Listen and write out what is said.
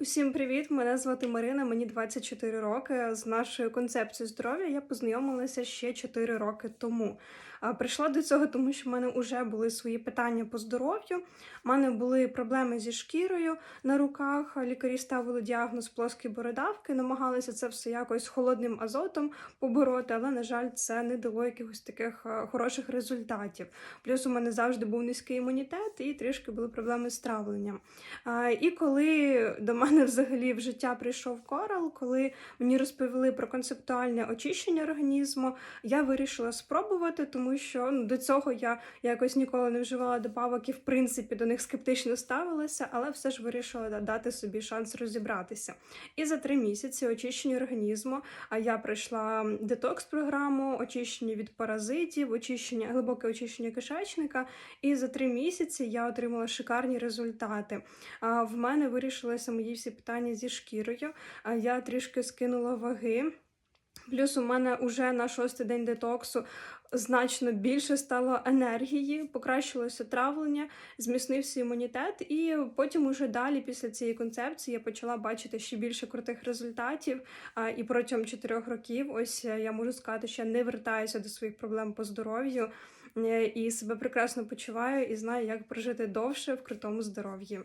Усім привіт! Мене звати Марина, мені 24 роки. З нашою концепцією здоров'я я познайомилася ще 4 роки тому. Прийшла до цього, тому що в мене вже були свої питання по здоров'ю. У мене були проблеми зі шкірою на руках. Лікарі ставили діагноз плоскі бородавки, намагалися це все якось холодним азотом побороти, але, на жаль, це не дало якихось таких е, хороших результатів. Плюс у мене завжди був низький імунітет і трішки були проблеми з травленням. І коли до мене взагалі в життя прийшов корал, коли мені розповіли про концептуальне очищення організму, я вирішила спробувати, тому що ну, до цього я якось ніколи не вживала добавок і в принципі до них скептично ставилася, але все ж вирішила дати собі шанс розібратися. І за три місяці очищення організму, а я пройшла детокс-програму, очищення від паразитів, очищення, глибоке очищення кишечника. І за три місяці я отримала шикарні результати. В мене вирішилися мої всі питання зі шкірою. Я трішки скинула ваги. Плюс у мене уже на шостий день детоксу значно більше стало енергії, покращилося травлення, зміцнився імунітет, і потім уже далі, після цієї концепції, я почала бачити ще більше крутих результатів. І протягом чотирьох років, ось е, я можу сказати, що я не вертаюся до своїх проблем по здоров'ю е, і себе прекрасно почуваю і знаю, як прожити довше в крутому здоров'ї.